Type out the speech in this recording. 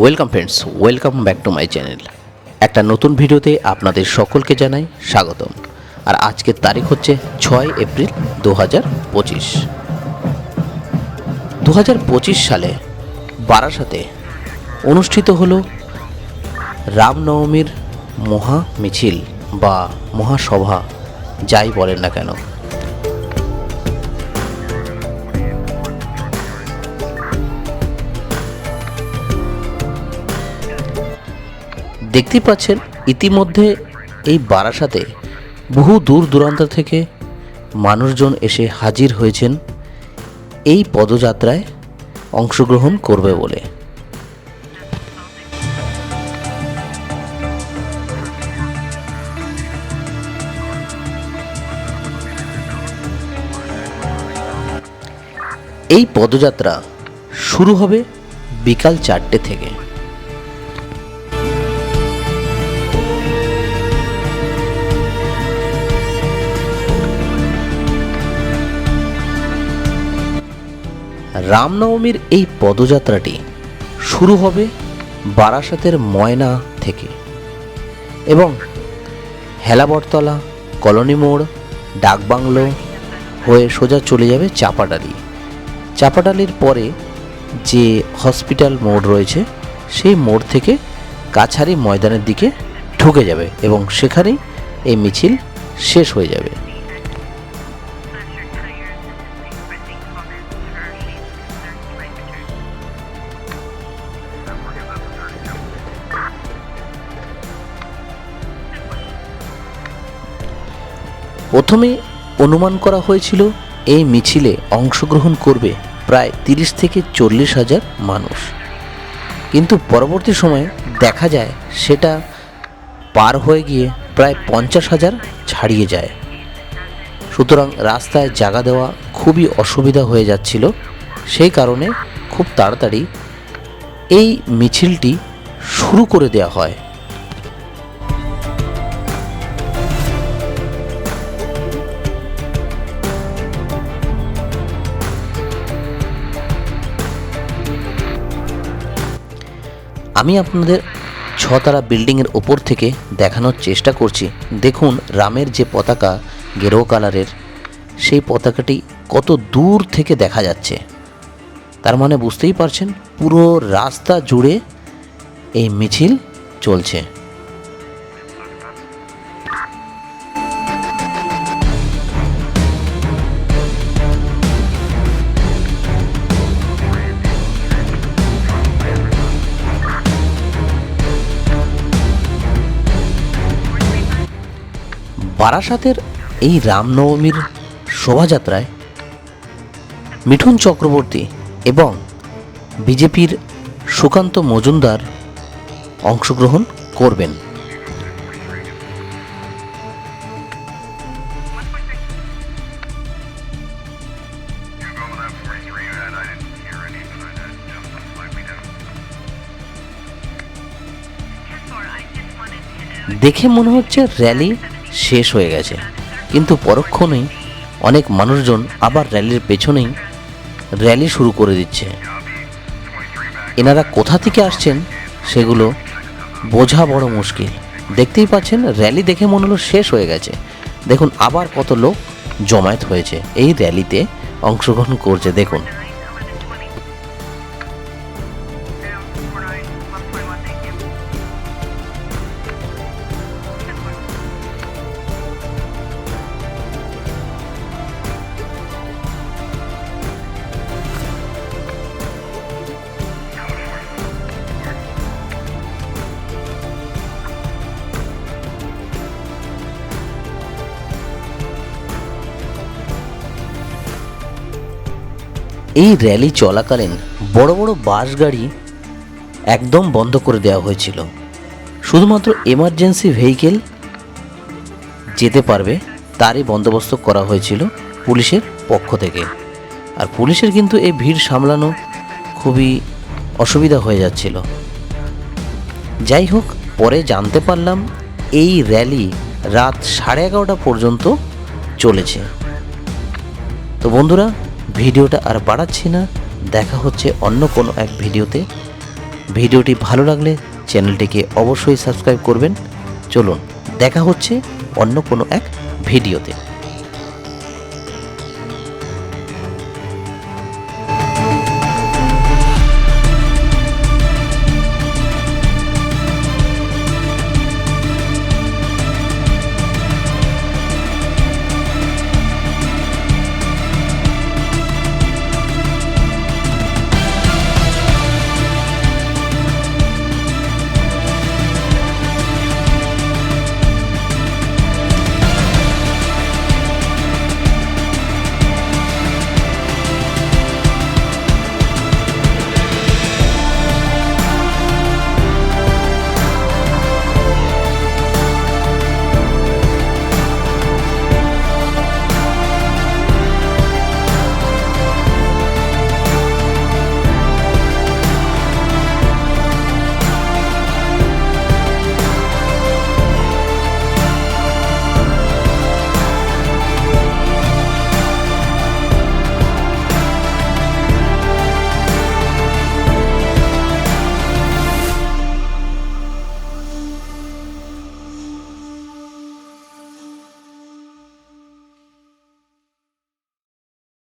Welcome friends welcome back to my channel একটা নতুন ভিডিওতে আপনাদের সকলকে জানাই স্বাগতম। আর আজকের তারিখ হচ্ছে ছয় এপ্রিল দু হাজার পঁচিশ। দু হাজার পঁচিশ সালে বারাসাতে অনুষ্ঠিত হলো রামনবমীর মহা মিছিল বা মহাসভা, যাই বলেন না কেন। দেখতেই পাচ্ছেন, ইতিমধ্যে এই বারাসাতে বহু দূর দূরান্ত থেকে মানুষজন এসে হাজির হয়েছেন। এই পদযাত্রায় অংশগ্রহণ করবে বলে। এই পদযাত্রা শুরু হবে বিকাল চারটে থেকে। রামনবমীর এই পদযাত্রাটি শুরু হবে বারাসাতের ময়না থেকে। এবং হেলাবরতলা, কলোনি মোড়, ডাকবাংলো হয়ে সোজা চলে যাবে চাপাডালি। চাপাডালির পরে যে হসপিটাল মোড় রয়েছে, সেই মোড় থেকে কাছারি ময়দানের দিকে ঢুকে যাবে এবং সেখানেই এই মিছিল শেষ হয়ে যাবে। প্রথমে অনুমান করা হয়েছিল, এই মিছিলে অংশগ্রহণ করবে প্রায় তিরিশ থেকে চল্লিশ হাজার মানুষ। কিন্তু পরবর্তী সময়ে দেখা যায় সেটা পার হয়ে গিয়ে প্রায় পঞ্চাশ হাজার ছাড়িয়ে যায়। সুতরাং রাস্তায় জায়গা দেওয়া খুবই অসুবিধা হয়ে যাচ্ছিল। সেই কারণে খুব তাড়াতাড়ি এই মিছিলটি শুরু করে দেওয়া হয়। আমি আপনাদের ছতারা বিল্ডিংয়ের ওপর থেকে দেখানোর চেষ্টা করছি। দেখুন, রামের যে পতাকা গেরো কালারের, সেই পতাকাটি কত দূর থেকে দেখা যাচ্ছে। তার মানে বুঝতেই পারছেন, পুরো রাস্তা জুড়ে এই মিছিল চলছে। বারাসাতের এই রামনবমীর শোভাযাত্রায় মিঠুন চক্রবর্তী এবং বিজেপির সুকান্ত মজুমদার অংশগ্রহণ করবেন। দেখে মনে হচ্ছে র্যালি শেষ হয়ে গেছে। কিন্তু পরক্ষণেই অনেক মানুষজন আবার র্যালির পেছনেই র্যালি শুরু করে দিচ্ছে। এনারা কোথা থেকে আসছেন সেগুলো বোঝা বড় মুশকিল। দেখতেই পাচ্ছেন, র্যালি দেখে মনে হলো শেষ হয়ে গেছে। দেখুন আবার কত লোক জমায়েত হয়েছে এই র্যালিতে অংশগ্রহণ করছে। দেখুন এই র্যালি চলাকালীন বড় বড় বাস গাড়ি একদম বন্ধ করে দেওয়া হয়েছিল। শুধুমাত্র এমার্জেন্সি ভেহিকেল যেতে পারবে তারই বন্দোবস্ত করা হয়েছিল পুলিশের পক্ষ থেকে। আর পুলিশের কিন্তু এই ভিড় সামলানো খুবই অসুবিধা হয়ে যাচ্ছিল। যাই হোক, পরে জানতে পারলাম এই র্যালি রাত সাড়ে এগারোটা পর্যন্ত চলেছে। তো বন্ধুরা ভিডিওটা আর বাড়াচ্ছি না, দেখা হচ্ছে অন্য কোনো এক ভিডিওতে। ভিডিওটি ভালো লাগলে চ্যানেলটিকে অবশ্যই সাবস্ক্রাইব করবেন। চলুন, দেখা হচ্ছে অন্য কোনো এক ভিডিওতে।